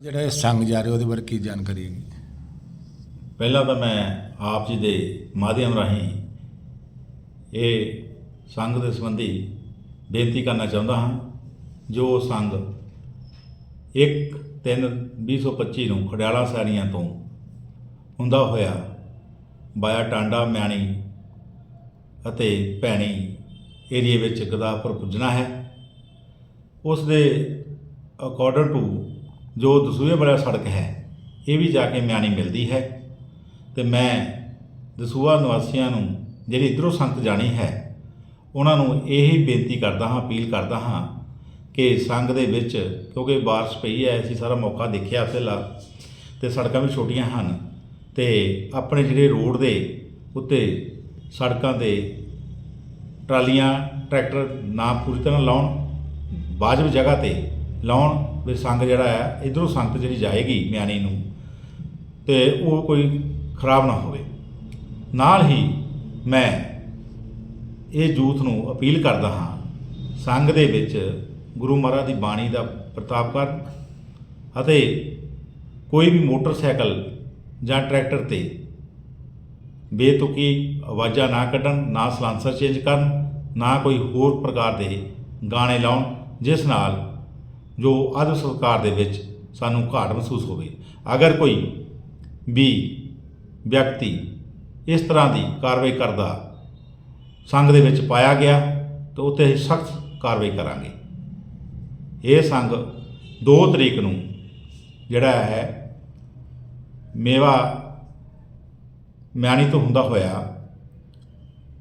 ਜਿਹੜਾ ਇਹ ਸੰਗ ਜਾ ਰਿਹਾ, ਉਹਦੇ ਬਾਰੇ ਕੀ ਜਾਣਕਾਰੀ ਹੈਗੀ? ਪਹਿਲਾਂ ਤਾਂ ਮੈਂ ਆਪ ਜੀ ਦੇ ਮਾਧਿਅਮ ਰਾਹੀਂ ਇਹ ਸੰਘ ਦੇ ਸੰਬੰਧੀ ਬੇਨਤੀ ਕਰਨਾ ਚਾਹੁੰਦਾ ਹਾਂ, ਜੋ ਸੰਘ 1 3 2025 ਨੂੰ ਖੜਿਆਲਾ ਸੈਣੀਆਂ ਤੋਂ ਹੁੰਦਾ ਹੋਇਆ ਬਾਇਆ ਟਾਂਡਾ, ਮਿਆਣੀ ਅਤੇ ਭੈਣੀ ਏਰੀਏ ਵਿੱਚ ਗਦਾਪੁਰ ਪੁੱਜਣਾ ਹੈ। ਉਸ ਦੇ ਅਕੋਰਡਿੰਗ ਟੂ ਜੋ ਦਸੂਹੇ ਵਾਲਾ ਸੜਕ ਹੈ, ਇਹ ਵੀ ਜਾ ਕੇ ਮਿਆਣੀ ਮਿਲਦੀ ਹੈ। ਤੇ ਮੈਂ ਦਸੂਹਾ ਨਿਵਾਸੀਆਂ ਨੂੰ, ਜਿਹੜੀ ਇਧਰੋਂ ਸੰਗਤ ਜਾਣੀ ਹੈ, ਉਹਨਾਂ ਨੂੰ ਇਹ ਹੀ ਬੇਨਤੀ ਕਰਦਾ ਹਾਂ, ਅਪੀਲ ਕਰਦਾ ਹਾਂ ਕਿ ਸੰਗ ਦੇ ਵਿੱਚ, ਕਿਉਂਕਿ ਬਾਰਿਸ਼ ਪਈ ਹੈ, ਅਸੀਂ ਸਾਰਾ ਮੌਕਾ ਦੇਖਿਆ ਪਹਿਲਾਂ, ਤੇ ਸੜਕਾਂ ਵੀ ਛੋਟੀਆਂ ਹਨ, ਤੇ ਆਪਣੇ ਜਿਹੜੇ ਰੋਡ ਦੇ ਉੱਤੇ ਸੜਕਾਂ ਦੇ ਟਰਾਲੀਆਂ, ਟਰੈਕਟਰ ਨਾ ਪੂਰੀ ਤਰ੍ਹਾਂ ਲਾਉਣ ਵਾਜਬ ਜਗ੍ਹਾ ਤੇ ਲਾਉਣ ਵੀ ਸੰਗ ਜਿਹੜਾ ਆ ਇਧਰੋਂ ਸੰਗਤ ਜਿਹੜੀ ਜਾਏਗੀ ਮਿਆਣੀ ਨੂੰ, ਤੇ ਉਹ ਕੋਈ ਖਰਾਬ ਨਾ ਹੋਵੇ। ਨਾਲ ਹੀ ਮੈਂ ਇਹ ਯੂਥ ਨੂੰ ਅਪੀਲ ਕਰਦਾ ਹਾਂ, ਸੰਗ ਦੇ ਵਿੱਚ ਗੁਰੂ ਮਹਾਰਾਜ ਦੀ ਬਾਣੀ ਦਾ ਪ੍ਰਤਾਪ ਕਰਨ ਅਤੇ ਕੋਈ ਵੀ ਮੋਟਰਸਾਈਕਲ ਜਾਂ ਟਰੈਕਟਰ ਤੇ ਬੇਤੁਕੀ ਆਵਾਜ਼ਾਂ ਨਾ ਕੱਢਣ, ਨਾ ਸਲਾਂਸਰ ਚੇਂਜ ਕਰਨ, ਨਾ ਕੋਈ ਹੋਰ ਪ੍ਰਕਾਰ ਦੇ ਗਾਣੇ ਲਾਉਣ, ਜਿਸ ਨਾਲ ਜੋ ਅਧ ਸਰਕਾਰ ਦੇ ਵਿੱਚ ਸਾਨੂੰ ਘਾਟ ਮਹਿਸੂਸ ਹੋਵੇ। ਅਗਰ ਕੋਈ ਵੀ ਵਿਅਕਤੀ ਇਸ ਤਰ੍ਹਾਂ ਦੀ ਕਾਰਵਾਈ ਕਰਦਾ, ਸੰਘ ਦੇ ਵਿੱਚ ਪਾਇਆ ਗਿਆ, ਤਾਂ ਉੱਤੇ ਸਖਤ ਕਾਰਵਾਈ ਕਰਾਂਗੇ। ਇਹ ਸੰਘ 2 ਤਰੀਕ ਨੂੰ ਜਿਹੜਾ ਹੈ, ਮੇਵਾ ਮਿਆਣੀ ਤੋਂ ਹੁੰਦਾ ਹੋਇਆ,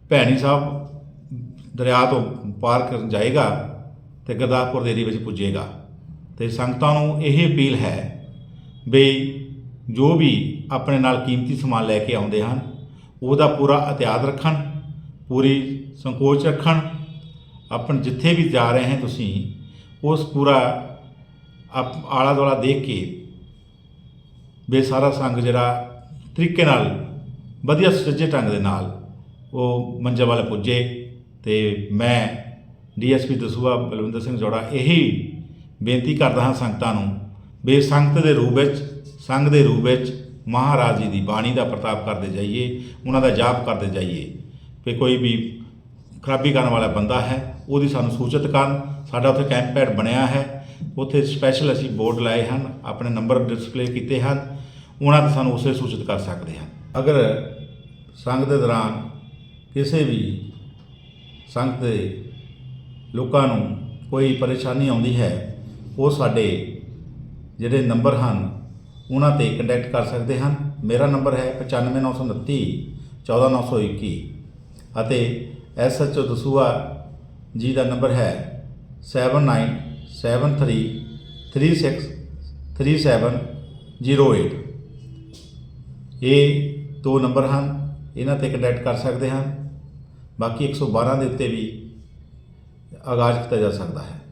ਭੈਣੀ ਸਾਹਿਬ ਦਰਿਆ ਤੋਂ ਪਾਰ ਕਰਨ ਜਾਏਗਾ ਤੇ ਗਰਦਾਸਪੁਰ ਦੇ ਏਰੀਏ ਵਿੱਚ ਪੁੱਜੇਗਾ। ਤੇ ਸੰਗਤਾਂ ਨੂੰ ਇਹ ਅਪੀਲ ਹੈ ਵੀ ਜੋ ਵੀ ਆਪਣੇ ਨਾਲ ਕੀਮਤੀ ਸਮਾਨ ਲੈ ਕੇ ਆਉਂਦੇ ਹਨ, ਉਹਦਾ ਪੂਰਾ ਇਤਿਆਦ ਰੱਖਣ, ਪੂਰੀ ਸੰਕੋਚ ਰੱਖਣ। ਆਪਣ ਜਿੱਥੇ ਵੀ ਜਾ ਰਹੇ ਹੈ ਤੁਸੀਂ, ਉਸ ਪੂਰਾ ਆਪ- ਆਲਾ ਦੁਆਲਾ ਦੇਖ ਕੇ ਵੀ ਸਾਰਾ ਸੰਗ ਜਿਹੜਾ ਤਰੀਕੇ ਨਾਲ, ਵਧੀਆ ਸੁਚੱਜੇ ਢੰਗ ਦੇ ਨਾਲ ਉਹ ਮੰਜ਼ਲ ਵੱਲ ਪੁੱਜੇ ਤੇ ਮੈਂ ਡੀਐਸਪੀ ਦਸੂਆ ਬਲਵਿੰਦਰ ਸਿੰਘ ਜੋੜਾ ਇਹੀ ਬੇਨਤੀ ਕਰਦਾ ਹਾਂ ਸੰਗਤਾਂ ਨੂੰ ਵੀ ਸੰਗਤ ਦੇ ਰੂਪ ਵਿੱਚ ਸੰਘ ਦੇ ਰੂਪ ਵਿੱਚ ਮਹਾਰਾਜ ਜੀ ਦੀ ਬਾਣੀ ਦਾ ਪ੍ਰਤਾਪ ਕਰਦੇ ਜਾਈਏ, ਉਹਨਾਂ ਦਾ ਜਾਪ ਕਰਦੇ ਜਾਈਏ। ਵੀ ਕੋਈ ਵੀ ਖਰਾਬੀ ਕਰਨ ਵਾਲਾ ਬੰਦਾ ਹੈ, ਉਹਦੀ ਸਾਨੂੰ ਸੂਚਿਤ ਕਰਨ, ਸਾਡਾ ਉੱਥੇ ਕੈਂਪ ਪੈਡ ਬਣਿਆ ਹੈ, ਉੱਥੇ ਸਪੈਸ਼ਲ ਅਸੀਂ ਬੋਰਡ ਲਾਏ ਹਨ, ਆਪਣੇ ਨੰਬਰ ਡਿਸਪਲੇ ਕੀਤੇ ਹਨ, ਉਹਨਾਂ ਤੇ ਸਾਨੂੰ ਉਸੇ ਸੂਚਿਤ ਕਰ ਸਕਦੇ ਹਨ। ਅਗਰ ਸੰਘ ਦੇ ਦੌਰਾਨ ਕਿਸੇ ਵੀ ਸੰਘ ਦੇ ਲੋਕਾਂ ਨੂੰ ਕੋਈ ਪਰੇਸ਼ਾਨੀ ਆਉਂਦੀ ਹੈ ਉਹ ਸਾਡੇ ਜਿਹੜੇ ਨੰਬਰ ਹਨ, ਉਹਨਾਂ ਤੇ ਕੰਟੈਕਟ ਕਰ ਸਕਦੇ ਹਨ। ਮੇਰਾ ਨੰਬਰ ਹੈ 95929 14921 ਅਤੇ ਐਸਐਚਓ ਦਸੂਆ ਜੀ ਦਾ ਨੰਬਰ ਹੈ 7973363708 ਇਹ ਦੋ ਨੰਬਰ ਹਨ। ਇਹਨਾਂ ਤੇ ਕੰਟੈਕਟ ਕਰ ਸਕਦੇ ਹਨ। ਬਾਕੀ 112 ਦੇ ਉੱਤੇ ਵੀ ਆਗਾਜ਼ ਕੀਤਾ ਜਾ ਸਕਦਾ ਹੈ।